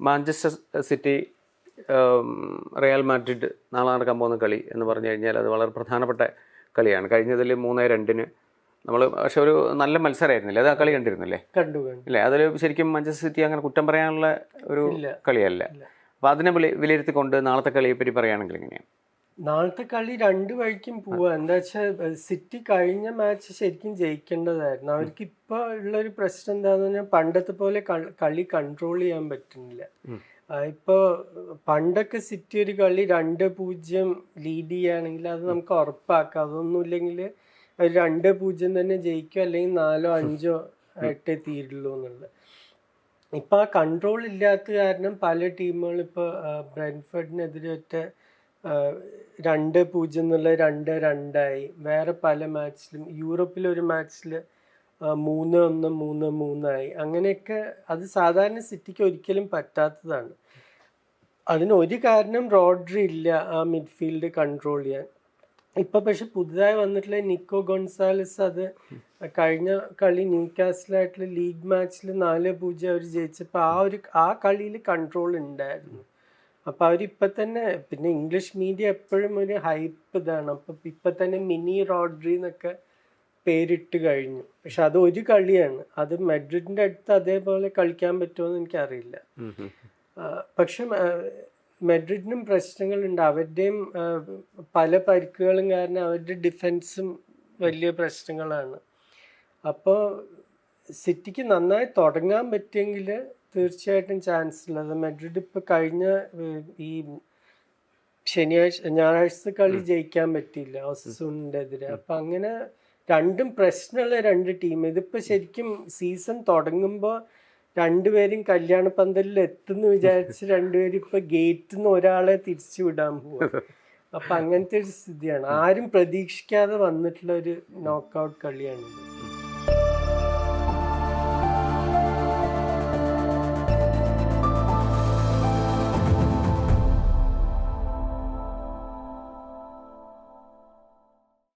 Manchester city real Madrid നാളെ നടക്കാൻ പോകുന്ന കളി എന്ന് പറഞ്ഞു കഴിഞ്ഞാൽ അത് വളരെ പ്രധാനപ്പെട്ട കളിയാണ്. കഴിഞ്ഞതിൽ മൂന്ന് രണ്ടിന് നമ്മൾ പക്ഷെ ഒരു നല്ല മത്സരമായിരുന്നില്ലേ അത് ആ കളി കണ്ടിരുന്നില്ലേ? കണ്ടു അല്ലേ ഇല്ലേ? അതിൽ ശരിക്കും മാഞ്ചസ്റ്റർ സിറ്റി അങ്ങനെ കുറ്റം പറയാനുള്ള ഒരു കളിയല്ല. അപ്പോൾ അതിനെ വിലയിരുത്തിക്കൊണ്ട് നാളത്തെ കളിയെപ്പറ്റി പറയുകയാണെങ്കിൽ എങ്ങനെയാണ് നാളത്തെ കളി രണ്ട് വഴിക്കും പോവാ. എന്താ വെച്ചാൽ സിറ്റി കഴിഞ്ഞ മാച്ച് ശരിക്കും ജയിക്കേണ്ടതായിരുന്നു. അവർക്ക് ഇപ്പൊ ഉള്ള ഒരു പ്രശ്നം എന്താന്ന് പറഞ്ഞാൽ പണ്ടത്തെ പോലെ കളി കൺട്രോൾ ചെയ്യാൻ പറ്റുന്നില്ല. ഇപ്പൊ പണ്ടൊക്കെ സിറ്റി ഒരു കളി രണ്ട് പൂജ്യം ലീഡ് ചെയ്യുകയാണെങ്കിൽ അത് നമുക്ക് ഉറപ്പാക്കാം. അതൊന്നുമില്ലെങ്കിൽ ഒരു രണ്ട് പൂജ്യം തന്നെ ജയിക്കും അല്ലെങ്കിൽ നാലോ അഞ്ചോ ആയിട്ടേ തീരുള്ളൂ എന്നുള്ളത്. ഇപ്പൊ ആ കൺട്രോൾ ഇല്ലാത്ത കാരണം പല ടീമുകൾ ഇപ്പൊ ബ്രെൻഫർഡിനെതിരെ ഒറ്റ രണ്ട് പൂജ്യം എന്നുള്ള രണ്ട് രണ്ടായി. വേറെ പല മാച്ചിലും യൂറോപ്പിലൊരു മാച്ചിൽ മൂന്ന് ഒന്ന് മൂന്ന് മൂന്നായി. അങ്ങനെയൊക്കെ അത് സാധാരണ സിറ്റിക്ക് ഒരിക്കലും പറ്റാത്തതാണ്. അതിന് ഒരു കാരണം റോഡ്രി ഇല്ല ആ മിഡ്ഫീൽഡ് കൺട്രോൾ ചെയ്യാൻ. ഇപ്പൊ പക്ഷെ പുതുതായി വന്നിട്ടുള്ള നിക്കോ ഗൊൺസാലസ് അത് കഴിഞ്ഞ കളി ന്യൂ കാസിലായിട്ടുള്ള ലീഗ് മാച്ചിൽ നാല് പൂജ്യം അവർ ജയിച്ചപ്പോൾ ആ ഒരു ആ കളിയിൽ കൺട്രോൾ ഉണ്ടായിരുന്നു. അപ്പൊ അവരിപ്പൊ തന്നെ പിന്നെ ഇംഗ്ലീഷ് മീഡിയ എപ്പോഴും ഒരു ഹൈപ്പ് ഇതാണ്. അപ്പൊ ഇപ്പൊ തന്നെ മിനി റോഡ്രി എന്നൊക്കെ പേരിട്ട് കഴിഞ്ഞു. പക്ഷെ അത് ഒരു കളിയാണ്. അത് മെഡ്രിഡിന്റെ അടുത്ത് അതേപോലെ കളിക്കാൻ പറ്റുമോ എന്ന് എനിക്കറിയില്ല. പക്ഷെ മെഡ്രിഡിനും പ്രശ്നങ്ങളുണ്ട്. അവരുടെയും പല പരിക്കുകളും കാരണം അവരുടെ ഡിഫൻസും വലിയ പ്രശ്നങ്ങളാണ്. അപ്പോൾ സിറ്റിക്ക് നന്നായി തുടങ്ങാൻ പറ്റിയെങ്കിൽ തീർച്ചയായിട്ടും ചാൻസ് ഉള്ളത്. മെഡ്രിഡ് ഇപ്പോൾ കഴിഞ്ഞ ഈ ശനിയാഴ്ച ഞായറാഴ്ച കളി ജയിക്കാൻ പറ്റിയില്ല ഓസസൂണിന്റെ എതിരെ അപ്പം അങ്ങനെ രണ്ടും പ്രശ്നമുള്ള രണ്ട് ടീം ഇതിപ്പോൾ ശരിക്കും സീസൺ തുടങ്ങുമ്പോൾ രണ്ടുപേരും കല്യാണ പന്തലിൽ എത്തുന്നു വിചാരിച്ച് രണ്ടുപേരും ഇപ്പം ഗേറ്റിൽ നിന്ന് ഒരാളെ തിരിച്ചു വിടാൻ പോകും അപ്പം അങ്ങനത്തെ ഒരു സ്ഥിതിയാണ്. ആരും പ്രതീക്ഷിക്കാതെ വന്നിട്ടുള്ള ഒരു നോക്കൗട്ട് കളിയാണിത്.